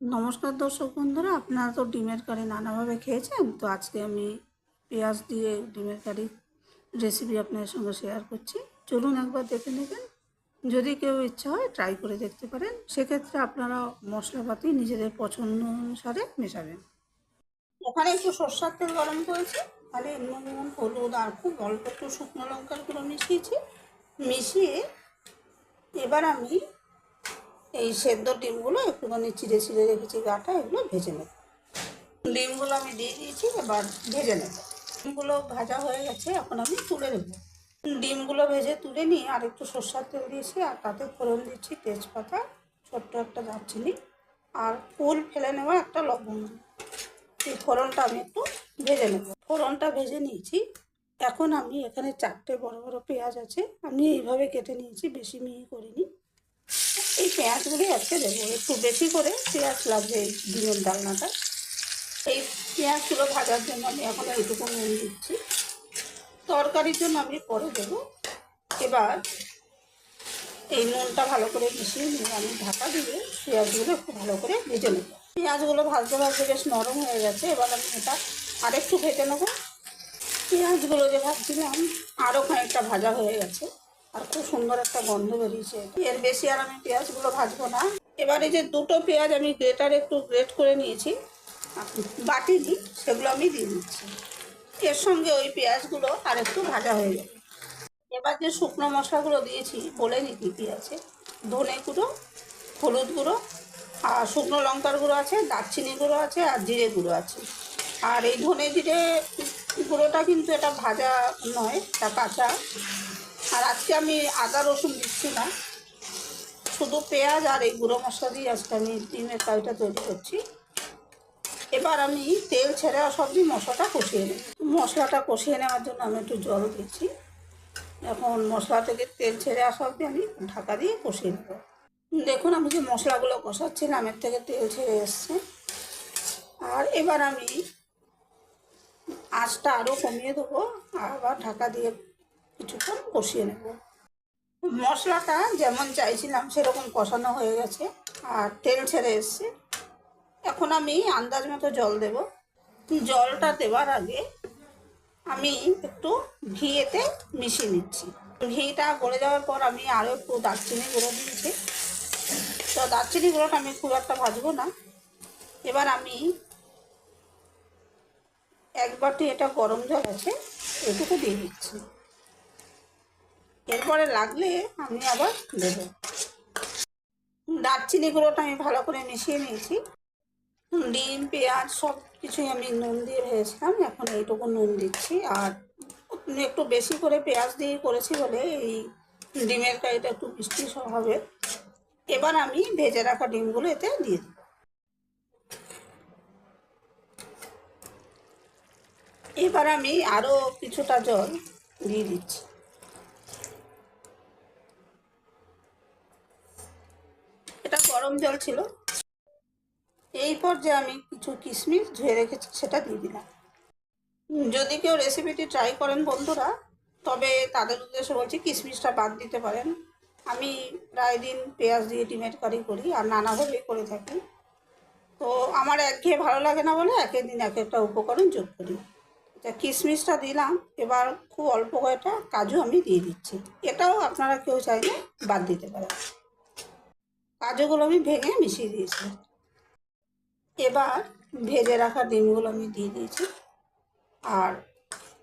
নমস্কার দর্শক বন্ধুরা, আপনারা তো ডিমের কারি নানাভাবে খেয়েছেন, তো আজকে আমি পেঁয়াজ দিয়ে ডিমের কারি রেসিপি আপনাদের সঙ্গে শেয়ার করছি। চলুন একবার দেখে নেবেন। যদি কেউ ইচ্ছা হয় ট্রাই করে দেখতে পারেন। সেক্ষেত্রে আপনারা মশলাপাতি নিজেদের পছন্দ অনুসারে মেশাবেন। ওখানে একটু সর্ষার তেল গরম করেছি, তাহলে নুন, হলুদ, আর খুব অল্প একটু শুকনো লঙ্কার গুঁড়ো মিশিয়েছি। মিশিয়ে এবার আমি এই সেদ্ধ ডিমগুলো একটুখানি চিড়ে চিড়ে রেখেছি গাটা, এগুলো ভেজে নেব। ডিমগুলো আমি দিয়ে দিয়েছি, এবার ভেজে নেব। ডিমগুলো ভাজা হয়ে গেছে, এখন আমি তুলে নেব। ডিমগুলো ভেজে তুলে নিয়ে আর একটু সর্ষার তেল দিয়েছি, আর তাতে ফোড়ন দিচ্ছি তেজপাতা, ছোট্ট একটা দারচিনি, আর ফুল ফেলে নেওয়া একটা লবঙ্গ এই ফোড়নটা আমি একটু ভেজে নেব। ফোড়নটা ভেজে নিয়েছি। এখন আমি এখানে চারটে বড় বড় পেঁয়াজ আছে, আমি এইভাবে কেটে নিয়েছি, বেশি মিহি করিনি। পেঁয়াজগুলি আজকে দেবো। একটু বেশি করে পেঁয়াজ লাগবে এই ডিমের ডালনাটা। এই পেঁয়াজগুলো ভাজার জন্য আমি এখন এইটুকু নুন দিচ্ছি। তরকারির জন্য আমি পরে দেবো। এবার এই নুনটা ভালো করে মিশিয়ে নিয়ে আমি ঢাকা দিয়ে পেঁয়াজগুলো একটু ভালো করে ভেজে নেব। পেঁয়াজগুলো ভাজতে ভাজতে বেশ নরম হয়ে গেছে। এবার আমি এটা আরেকটু ভেজে নেব। পেঁয়াজগুলো যে ভাজছিলাম, আরও খানিকটা ভাজা হয়ে গেছে। আর খুব সুন্দর একটা গন্ধ বেরিয়েছে। এর বেশি আর আমি পেঁয়াজগুলো ভাজবো না। এবার যে দুটো পেঁয়াজ আমি গ্রেটার একটু গ্রেট করে নিয়েছি। বাটি দিই সেগুলো আমি দিয়ে দিচ্ছি। এর সঙ্গে ওই পেঁয়াজগুলো আর একটু ভাজা হয়ে যাবে। এবার যে শুকনো মশলাগুলো দিয়েছি, বলে নি কী কী আছে? ধনে গুঁড়ো, হলুদ গুঁড়ো, আর শুকনো লঙ্কার গুঁড়ো আছে, দারচিনি গুঁড়ো আছে, আর জিরে গুঁড়ো আছে। আর এই ধনে জিরে গুঁড়োটা কিন্তু এটা ভাজা নয়, এটা কাঁচা। আর আজকে আমি আদা, রসুন দিচ্ছি না। শুধু পেঁয়াজ আর এই গুঁড়ো মশলা দিয়ে আজকে আমি ডিমের কারিটা তৈরি করছি। এবার আমি তেল ছেড়ে সব দিয়ে মশলাটা কষিয়ে নেব। মশলাটা কষিয়ে নেওয়ার জন্য আমি একটু জল দিচ্ছি। এখন মশলা থেকে তেল ছেড়ে আসা অবধি আমি ঢাকা দিয়ে কষিয়ে নেব। দেখুন, আমি যে মশলাগুলো কষাচ্ছিলাম এর থেকে তেল ছেড়ে এসছে। আর এবার আমি আঁচটা আরও কমিয়ে দেবো। আবার ঢাকা দিয়ে কিছুক্ষণ কষিয়ে নেব। মশলাটা যেমন চাইছিলাম সেরকম কষানো হয়ে গেছে, আর তেল ছেড়ে এসছে। এখন আমি আন্দাজ মতো জল দেব। জলটা দেওয়ার আগে আমি একটু ঘিয়েতে মিশিয়ে নিচ্ছি। ঘিটা গড়ে যাওয়ার পর আমি আরও একটু দারচিনি গুঁড়ো দিয়েছি। তো দারচিনি গুঁড়োটা আমি খুব একটা ভাজবো না। এবার আমি এক বাটি এটা গরম জল আছে, এটুকু দিয়ে দিচ্ছি। এরপরে লাগলে আমি আবার দেবো। দারচিনি গুঁড়োটা আমি ভালো করে মিশিয়ে নিয়েছি। ডিম, পেঁয়াজ সব কিছুই আমি নুন দিয়ে ভেজেছিলাম। এখন এইটুকু নুন দিচ্ছি। আর একটু বেশি করে পেঁয়াজ দিয়ে করেছি বলে এই ডিমের কারিটা একটু মিষ্টি হবে। এবার আমি ভেজে রাখা ডিমগুলো এতে দিয়ে দেবো। এবার আমি আরও কিছুটা জল দিয়ে দিচ্ছি এটা গরম জল ছিল। এই পর্যায়ে আমি কিছু কিশমিশ ধুয়ে রেখেছি, সেটা দিয়ে দিলাম। যদি কেউ রেসিপিটি ট্রাই করেন বন্ধুরা, তবে তাদের উদ্দেশ্যে বলছি কিশমিশটা বাদ দিতে পারেন। আমি প্রায় দিন পেঁয়াজ দিয়ে ডিমের কারি করি আর নানাভাবেই করে থাকি। তো আমার একঘেয়ে ভালো লাগে না বলে এক দিন এক একটা উপকরণ যোগ করি। তা কিশমিশটা দিলাম, এবার খুব অল্প কয়েকটা কাজু আমি দিয়ে দিচ্ছি। এটাও আপনারা কেউ চাইলে বাদ দিতে পারেন। কাজুগুলো আমি ভেঙে মিশিয়ে দিয়েছি। এবার ভেজে রাখা ডিমগুলো আমি দিয়ে দিয়েছি। আর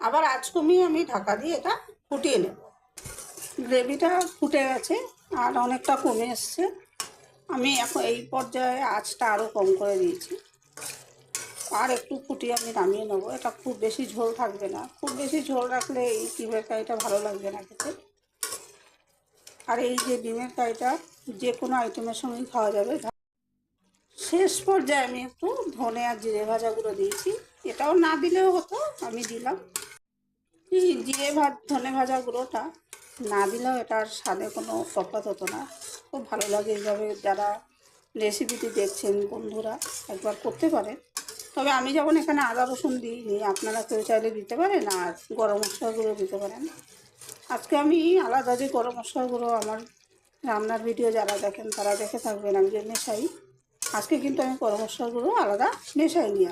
আবার আঁচ কমিয়ে আমি ঢাকা দিয়ে এটা ফুটিয়ে নেব। গ্রেভিটা ফুটে গেছে আর অনেকটা কমে এসছে। আমি এখন এই পর্যায়ে আঁচটা আরও কম করে দিয়েছি। আর একটু ফুটিয়ে আমি নামিয়ে নেব। এটা খুব বেশি ঝোল থাকবে না। খুব বেশি ঝোল রাখলে এই ডিমের কারিটা ভালো লাগবে না খেতে? আর এই যে ডিমের কারিটা যে কোনো আইটেমের সঙ্গেই খাওয়া যাবে। শেষ পর্যায়ে আমি একটু ধনে আর জিরে ভাজাগুলো দিয়েছি। এটাও না দিলেও হতো, আমি দিলাম। জিরে ভাত ধনে ভাজা গুঁড়োটা না দিলেও এটার স্বাদে কোনো তফাৎ হতো না। খুব ভালো লাগে এইভাবে যারা রেসিপিটি দেখছেন, বন্ধুরা, একবার করতে পারেন। তবে আমি যেমন এখানে আদা রসুন দিইনি, আপনারা কেউ চাইলে দিতে পারেন আর গরম মশলা গুঁড়ো দিতে পারেন। আজকে আমি আলাদা যে গরম মশলা গুঁড়ো আমার রান্নার ভিডিও যারা দেখেন, তারা দেখে থাকবেন, আমি যে মেশাই আজকে কিন্তু আমি গরম মশলার গুঁড়ো আলাদা মেশাই নি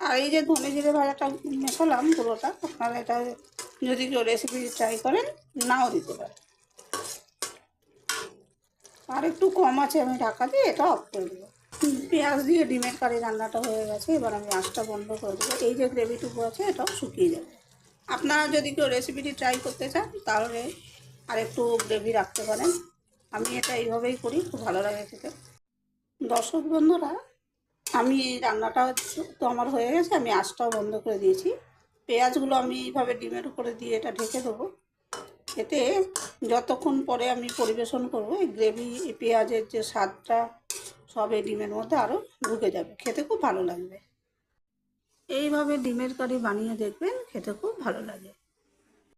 আর এই যে ধনে জিরে ভাজাটা মেশালাম গুঁড়োটা, আপনারা এটা যদি কেউ রেসিপি ট্রাই করেন, নাও দিতে পারেন। আর একটু কম আছে, আমি ঢাকা দিয়ে এটা অফ করে দেবো। পেঁয়াজ দিয়ে ডিমের কারি রান্নাটা হয়ে গেছে, এবার আমি আঁচটা বন্ধ করে দেবো। এই যে গ্রেভিটুকু আছে, এটাও শুকিয়ে যাবে। আপনারা যদি কেউ রেসিপিটি ট্রাই করতে চান, তাহলে আর একটু গ্রেভি রাখতে পারেন। আমি এটা এইভাবেই করি, খুব ভালো লাগে খেতে। দর্শক বন্ধুরা, আমি রান্নাটা তো আমার হয়ে গেছে, আমি আঁচটাও বন্ধ করে দিয়েছি। পেঁয়াজগুলো আমি এইভাবে ডিমের উপরে দিয়ে এটা ঢেকে দেবো। এতে যতক্ষণ পরে আমি পরিবেশন করব, এই গ্রেভি পেঁয়াজের যে স্বাদটা সব এই ডিমের মধ্যে আরও ঢুকে যাবে। খেতে খুব ভালো লাগবে। এইভাবে ডিমের কারি বানিয়ে দেখবেন খেতে খুব ভালো লাগে।